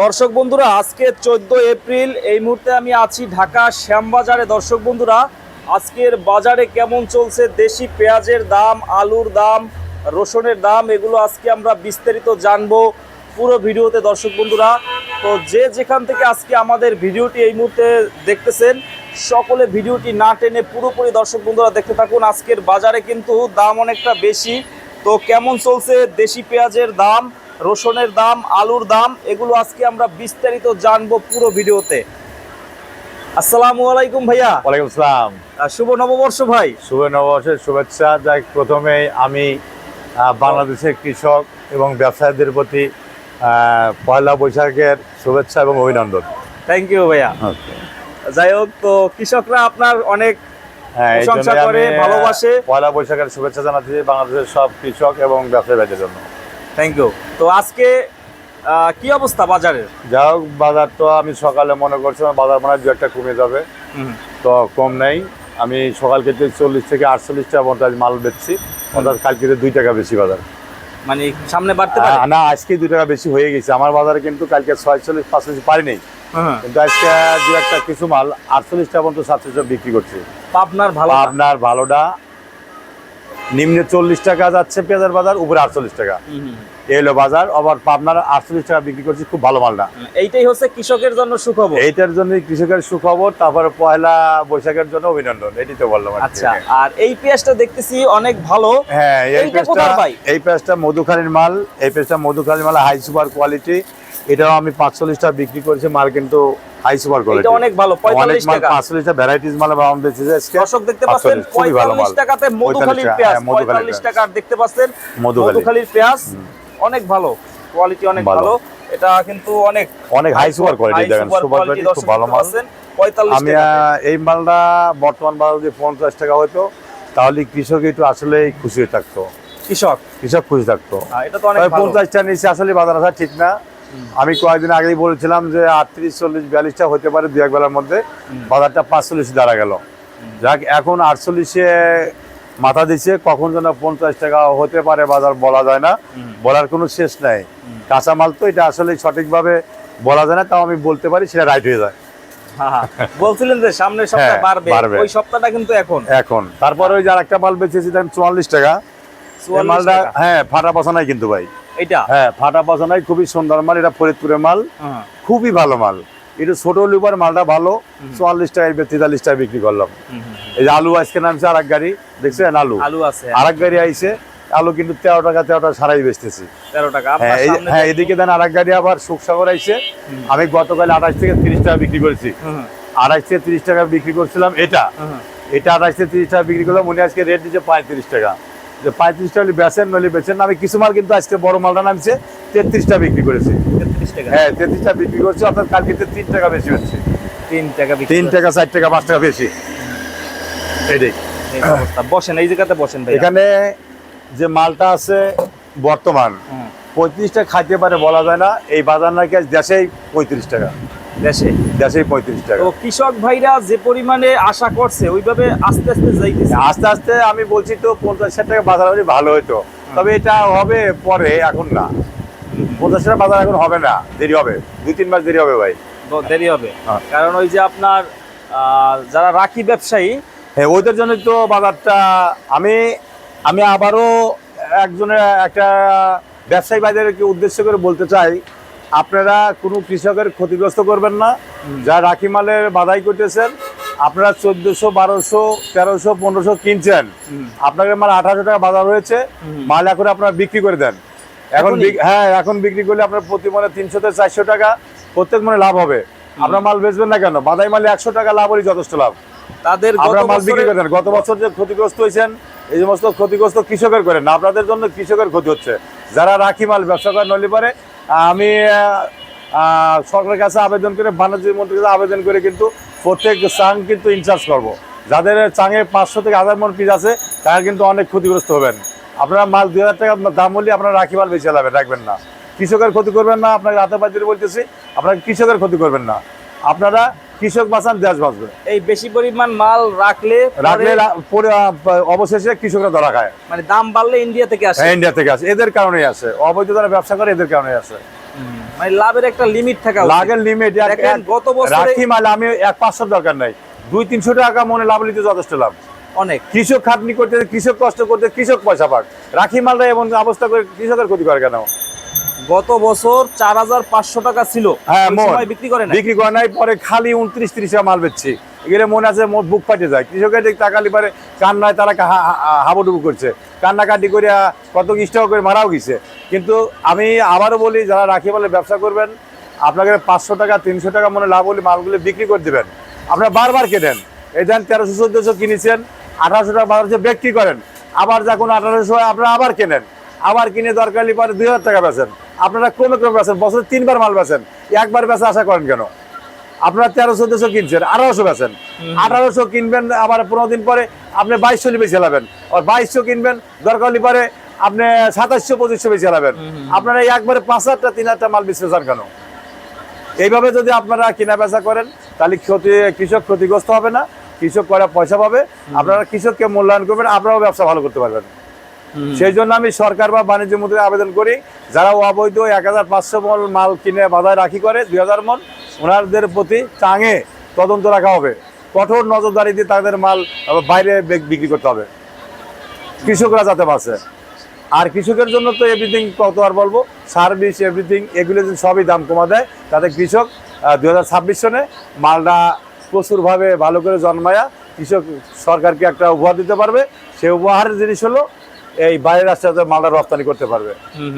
দর্শক বন্ধুরা, আজকে চোদ্দ এপ্রিল, এই মুহূর্তে আমি আছি ঢাকা শ্যামবাজারে। দর্শক বন্ধুরা, আজকের বাজারে কেমন চলছে? দেশি পেঁয়াজের দাম, আলুর দাম, রসুনের দাম, এগুলো আজকে আমরা বিস্তারিত জানব পুরো ভিডিওতে দর্শক বন্ধুরা। তো যে যেখান থেকে আজকে আমাদের ভিডিওটি এই মুহূর্তে দেখতেছেন, সকলে ভিডিওটি না টেনে পুরোপুরি দর্শক বন্ধুরা দেখতে থাকুন। আজকের বাজারে কিন্তু দাম অনেকটা বেশি। তো কেমন চলছে দেশি পেঁয়াজের দাম? রসুনের দাম আলুর দাম এগুলো আজকে আমরা বিস্তারিত জানব পুরো ভিডিওতে। আসসালামু আলাইকুম ভাইয়া। ওয়ালাইকুম আসসালাম শুভ নববর্ষ ভাই। শুভ নববর্ষের শুভেচ্ছা। যাই প্রথমে আমি বাংলাদেশের কৃষক এবং ব্যবসায়ীদের প্রতি পয়লা বৈশাখের শুভেচ্ছা এবং অভিনন্দন। থ্যাংক ইউ ভাইয়া। যাই হোক তো কৃষকরা আপনার অনেক হ্যাঁ, প্রশংসা করে, ভালোবাসে। পয়লা বৈশাখের শুভেচ্ছা জানাচ্ছি বাংলাদেশের সব কৃষক এবং ব্যবসায়ীদের জন্য। থ্যাংক ইউ তো আজকে কি অবস্থা বাজারের? যাই হোক বাজার তো আমি সকালে মনে করছিলাম বাজার মনে হয় দু একটা কমে যাবে। তো কম নেই। আমি সকাল থেকে চল্লিশ থেকে আটচল্লিশ টাকা পর্যন্ত আজ মাল বেচছি। অর্থাৎ কালকে দুই টাকা বেশি বাজার। মানে সামনে বাড়তে পারে? না আজকে দুই টাকা বেশি হয়ে গেছে। আমার বাজারে কিন্তু কালকে ছয়চল্লিশ পাঁচচল্লিশ পারিনি হ্যাঁ। কিন্তু আজকে দু একটা কিছু মাল আটচল্লিশ টাকা পর্যন্ত সাতচল্লিশ বিক্রি করছে। আপনার ভালো আপনার ভালোটা নিম্নে চল্লিশ টাকা যাচ্ছে পেঁয়াজের বাজার উপরে আটচল্লিশ টাকা। হলো বাজার। আবার পাবনার আটচল্লিশ টাকা বিক্রি করছে খুব ভালো মালটা। এইটাই হচ্ছে কৃষকের জন্য সুখবর। এইটার জন্য কৃষকের সুখবর তারপরে পয়লা বৈশাখের জন্য অভিনন্দন এটি তো বললাম আচ্ছা আর এই পেঁয়াজটা দেখতেছি অনেক ভালো। হ্যাঁ এই পেঁয়াজটা এই পেঁয়াজটা মধুখালীর মাল এই পেঁয়াজটা মধুখালীর মাল হাই সুপার কোয়ালিটি। এটাও আমি পাঁচচল্লিশ টাকা বিক্রি করেছি মাল কিন্তু হাই সুপার কোয়ালিটি এটা অনেক ভালো অনেক পঁয়তাল্লিশ মাল টাকা ভ্যারাইটিস মাল আমার দর্শক দেখতে পাচ্ছেন 48 খুবই ভালো পঁয়তাল্লিশ মাল। টাকাতে মধুখালীর পেঁয়াজ হ্যাঁ, মধুখালীর পঁয়তাল্লিশ দেখতে পাচ্ছেন। মধুখালীর পেঁয়াজ অনেক ভালো কোয়ালিটি অনেক ভালো। এটা কিন্তু অনেক অনেক হাই সুপার কোয়ালিটি দেখেন সুপার কোয়ালিটি খুব ভালো মাল। 45 আমি এই মালটা বর্তমান বাজার যদি পঞ্চাশ টাকা হতো তাহলে কৃষক একটু আসলে খুশি হয়ে থাকতো। কৃষক। কৃষক খুশি থাকতো। হ্যাঁ, এটা তো অনেক তবে ভালো। পঞ্চাশটা নিচে আসলে বাজার আসা ঠিক না। আমি কয়েকদিন আগেই বলেছিলাম যে আটত্রিশ চল্লিশ বিয়াল্লিশটা হতে পারে দু এক বেলার মধ্যে। বাজারটা পাঁচচল্লিশ দাঁড়া গেল। যাক এখন আটচল্লিশে মাথা দিচ্ছে কখন যেন পঞ্চাশ টাকা হতে পারে বাজার বলা যায় না। বলার কোনো শেষ নাই। কাঁচা মাল তো এটা আসলে সঠিকভাবে বলা যায় না তাও আমি বলতে পারি সেটা রাইট হয়ে যায়। বলছিলেন যে সামনের সপ্তাহে হ্যাঁ, বাড়বে। বাড়বে। ওই সপ্তাহটা কিন্তু এখন। এখন। তারপরে ওই যে আরেকটা মাল বেচেছি চুয়াল্লিশ টাকা। মালটা হ্যাঁ ফাটা পচা নাই কিন্তু ভাই। এটা? হ্যাঁ ফাটা পচা নাই খুবই সুন্দর মাল এটা ফরিদপুরের মাল। হ্যাঁ, খুবই ভালো মাল। একটু ছোট লিভার মালটা ভালো চুয়াল্লিশ টাকায় তেতাল্লিশ টাকায় বিক্রি করলাম। এই যে আলু আজকে নামছে আর এক গাড়ি দেখছেন আলু? আলু আছে। আর এক গাড়ি আইছে আলু কিন্তু তেরো টাকা তেরো টাকা সারাই বেচতেছি। তেরো টাকা হ্যাঁ হ্যাঁ এদিকে দেন আর এক গাড়ি আবার সুখসাগর আইছে। আমি গতকাল আঠাশ থেকে তিরিশ টাকা বিক্রি করেছি। আড়াইশ থেকে তিরিশ টাকা বিক্রি করছিলাম এটা। এটা আড়াইশ থেকে তিরিশ টাকা বিক্রি করলাম উনি আজকে রেট দিচ্ছে পঁয়ত্রিশ টাকা। যে পঁয়ত্রিশ টাকা হলে বেচেন নইলে বেচেন। আমি কিছু মাল কিন্তু আজকে বড় মালটা নামছে তেত্রিশটা বিক্রি করেছি। 33 টাকা। হ্যাঁ তেত্রিশ টাকা বিক্রি করছি অর্থাৎ কালকে তিন টাকা বেশি হচ্ছে। তিন টাকা তিন টাকা চার টাকা পাঁচ টাকা বেশি। এটাই বসেন এই জায়গাতে বসেন ভাই এখানে যে মালটা আছে বর্তমান পঁয়ত্রিশ টাকা খাইতে পারে বলা যায় না। এই বাজার নাকি আজ দেশেই পঁয়ত্রিশ টাকা। দেশে? দেশেই পঁয়ত্রিশ টাকা। তো কৃষক ভাইরা যে পরিমাণে আশা করছে ওইভাবে আস্তে আস্তে যাইতেছে? আস্তে আস্তে আমি বলছি তো পঞ্চাশ ষাট টাকা বাজার হলে ভালো হতো তবে এটা হবে পরে এখন না। পঞ্চাশ টাকা বাজার এখন হবে না। দেরি হবে। দুই তিন মাস দেরি হবে ভাই। তো দেরি হবে। হ্যাঁ। কারণ ওই যে আপনার যারা রাখি ব্যবসায়ী হ্যাঁ ওইটার জন্য তো বাজারটা আমি আমি আবারও একজনের একটা ব্যবসায়ী বাজারকে উদ্দেশ্য করে বলতে চাই আপনারা কোনো কৃষকের ক্ষতিগ্রস্ত করবেন না। যা রাখি মালের বাধাই করতেছেন আপনারা চোদ্দশো বারোশো তেরোশো পনেরোশো কিনছেন। আপনাদের মাল আঠারোশো টাকা বাজার হয়েছে মাল এখন আপনারা বিক্রি করে দেন। এখন? হ্যাঁ এখন বিক্রি করলে আপনার প্রতি মানে তিনশো থেকে চারশো টাকা প্রত্যেক মানে লাভ হবে। আপনার মাল বেচবেন না কেন? বাদাই মালে একশো টাকা লাভ হলে যথেষ্ট লাভ। তাদের গত আমরা মাল বিক্রি করে দেন। গত বছর যে ক্ষতিগ্রস্ত হয়েছেন এই সমস্ত ক্ষতিগ্রস্ত কৃষকের করেন না। আপনাদের জন্য কৃষকের ক্ষতি হচ্ছে। যারা রাখি মাল ব্যবসা করেন নলি পারে আমি সরকারের কাছে আবেদন করে বাণিজ্য মন্ত্রীর কাছে আবেদন করে কিন্তু প্রত্যেক চাং কিন্তু ইনচার্জ করব। যাদের চাঙে পাঁচশো থেকে হাজার মন পিস আছে, তারা কিন্তু অনেক ক্ষতিগ্রস্ত হবেন। আপনারা মাল দুই হাজার টাকা দাম হলে আপনারা রাখি মাল বেঁচে লাগবে রাখবেন না। কৃষকের ক্ষতি করবেন না, আপনাকে রাতে বাজারে বলতেছি আপনারা কৃষকের ক্ষতি করবেন না। আপনারা কৃষক বাঁচান দেশ বাঁচবে। এই বেশি পরিমাণ মাল রাখলে রাখলে পরে অবশেষে কৃষকরা ধরা খায়। মানে দাম বাড়লে ইন্ডিয়া থেকে আসে। ইন্ডিয়া থেকে আসে। এদের কারণে আসে। অবৈধ যারা ব্যবসা করে এদের কারণে আসে। মানে লাভের একটা লিমিট থাকা। লাগের লিমিট দেখেন, গত বছরে- রাখি মাল আমি এক পাঁচশো দরকার নাই। দুই তিনশো টাকা মনে লাভ নিতে যথেষ্ট লাভ। অনেক। কৃষক খাটনি করতে কৃষক কষ্ট করতে কৃষক পয়সা পাক। রাখি মালটা এমন অবস্থা করে কৃষকের ক্ষতি করে কেন? গত বছর চার হাজার পাঁচশো টাকা ছিল। হ্যাঁ বিক্রি করে বিক্রি করে নাই পরে খালি উনত্রিশ ত্রিশ টাকা মাল বেচছি। এগুলো মনে আছে মোট বুক ফাটে যায়। কৃষকের দিক তাকালি পারে কান্নায় তারা হাবুডুবু করছে। কান্নাকাটি করে কত স্টক করে মারাও গেছে। কিন্তু আমি আবারও বলি যারা রাখি বলে ব্যবসা করবেন আপনাকে পাঁচশো টাকা তিনশো টাকা মনে লাভ হলে মালগুলো বিক্রি করে দেবেন। আপনারা বারবার কেনেন। এই দেন তেরোশো চোদ্দোশো কিনেছেন আঠারোশো টাকা বারোশো বিক্রি করেন। আবার যখন আঠারোশো আপনারা আবার কেনেন। আবার কিনে দরকার হলে পরে দুই হাজার টাকা বেচেন। আপনারা ক্রমে ক্রমে বেচেন বছরে তিনবার মাল বেচেন। একবার বেচা আশা করেন কেন? আপনারা তেরো চোদ্দশো কিনছেন আঠারোশো বেচেন। আঠারোশো কিনবেন আবার পনেরো দিন পরে আপনি বাইশশো বেশি চালাবেন। আর বাইশশো কিনবেন দরকার হলে পরে আপনি সাতাশশো পঁচিশশো বেশি চালাবেন। আপনারা একবারে পাঁচ হাজারটা তিন হাজারটা মাল চান কেন? এইভাবে যদি আপনারা কেনা বেচা করেন তাহলে ক্ষতি কৃষক ক্ষতিগ্রস্ত হবে না কৃষক করা পয়সা পাবে। আপনারা কৃষককে মূল্যায়ন করবেন আপনারাও ব্যবসা ভালো করতে পারবেন। সেই জন্য আমি সরকার বা বাণিজ্য মন্ত্রী আবেদন করি, যারা অবৈধ এক হাজার পাঁচশো মল মাল কিনে বাজারে রাখি করে, দুই হাজার মন ওনাদের প্রতি চাঙে তদন্ত রাখা হবে। কঠোর নজরদারি দিয়ে তাদের মাল বাইরে বিক্রি করতে হবে। কৃষকরা যাতে বাঁচে। আর কৃষকের জন্য তো এভরিথিং কত আর বলব? সার্ভিস এভরিথিং এগুলো যদি সবই দাম কমা দেয়। তাতে কৃষক দু হাজার ছাব্বিশ সনে মালটা প্রচুরভাবে ভালো করে জন্মায়া কৃষক সরকারকে একটা উপহার দিতে পারবে। সেই উপহারের জিনিস হলো এই বাইরের রাস্তাতে মালটা রপ্তানি করতে পারবে।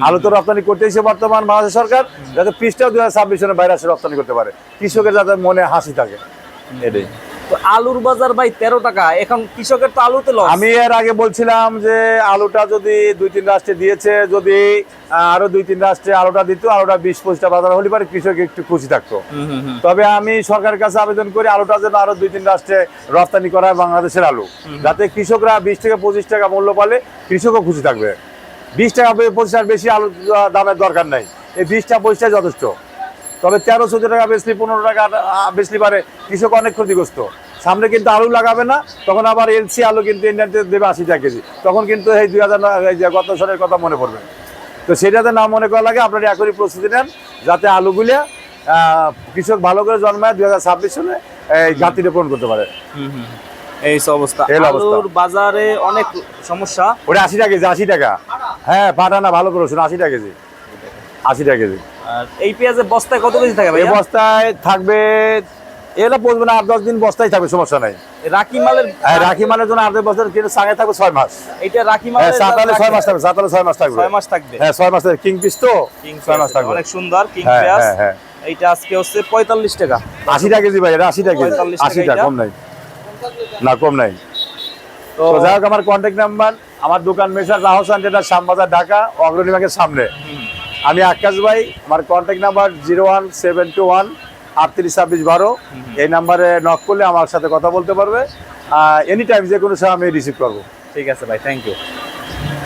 আলু তো রপ্তানি করতেইছে বর্তমান বাংলাদেশ সরকার যাতে পিসটাও দু হাজার ছাব্বিশ সনে বাইরে রাষ্ট্রে রপ্তানি করতে পারে। কৃষকের যাতে মনে হাসি থাকে। এটাই। আলুর বাজার ভাই তেরো টাকা। এখন কৃষকের তো আলুতে লস আমি এর আগে বলছিলাম যে আলুটা যদি দুই তিন রাষ্ট্রে দিয়েছে যদি আরও দুই তিন রাষ্ট্রে আলুটা দিত আলুটা বিশ পঁচিশটা বাজার হলে পারে কৃষক একটু খুশি থাকতো। তবে আমি সরকারের কাছে আবেদন করি আলুটা যেন আরও দুই তিন রাষ্ট্রে রপ্তানি করা হয় বাংলাদেশের আলু। যাতে কৃষকরা বিশ থেকে পঁচিশ টাকা মূল্য পালে কৃষকও খুশি থাকবে। বিশ টাকা পঁচিশ টাকা বেশি আলু দামের দরকার নাই। এই বিশটা পঁচিশটাই যথেষ্ট। তবে তেরো চোদ্দ টাকা বেচলি পনেরো টাকা বেচলি পারে কৃষক অনেক ক্ষতিগ্রস্ত। সামনে কিন্তু আলু লাগাবে না তখন আবার এলসি আলু কিন্তু ইন্ডিয়াতে দেবে আশি টাকা কেজি। তখন কিন্তু এই দুই হাজার গত সালের কথা মনে পড়বে। তো সেটাতে না মনে করা লাগে আপনারা এখনই প্রস্তুতি নেন যাতে আলুগুলা কৃষক ভালো করে জন্মায় দুই হাজার ছাব্বিশ সালে এই ঘাটতিটা পূরণ করতে পারে। এই সব অবস্থা। আলুর বাজারে অনেক সমস্যা। ওটা আশি টাকা কেজি আশি টাকা। হ্যাঁ পাঠানা ভালো করে রসুন আশি টাকা কেজি। আশি টাকা কেজি। এই পেঁয়াজের বস্তায় কত কেজি থাকে এই বস্তায় থাকবে এটা বলবে না আট দশ দিন বস্তায় থাকবে সমস্যা নাই। মালের হ্যাঁ, রাখি মালের জন্য আট দশ বছর কিন্তু থাকবে ছয় মাস। এটা হ্যাঁ সাতালে ছয় মাস থাকবে সাতালে ছয় মাস থাকবে। ছয় মাস থাকবে। হ্যাঁ ছয় মাস থাকবে কিং পিস তো কিং ছয় মাস থাকবে। অনেক সুন্দর কিং হ্যাঁ, পেঁয়াজ। হ্যাঁ, হ্যাঁ। এইটা আজকে হচ্ছে পঁয়তাল্লিশ টাকা। আশি টাকা কেজি ভাই এটা আশি টাকা আশি টাকা কম নাই। না কম নাই। তো তো যাই হোক আমার কন্ট্যাক্ট নাম্বার আমার দোকান মেসার রাহসান যেটা শ্যামবাজার ঢাকা অগ্রণী ব্যাংকের সামনে। আমি আকাশ ভাই আমার contact number zero one seven two one আটত্রিশ ছাব্বিশ বারো। এই নাম্বারে নক করলে আমার সাথে কথা বলতে পারবে। এনি টাইম যে কোনো সময় আমি রিসিভ করব। ঠিক আছে ভাই থ্যাংক ইউ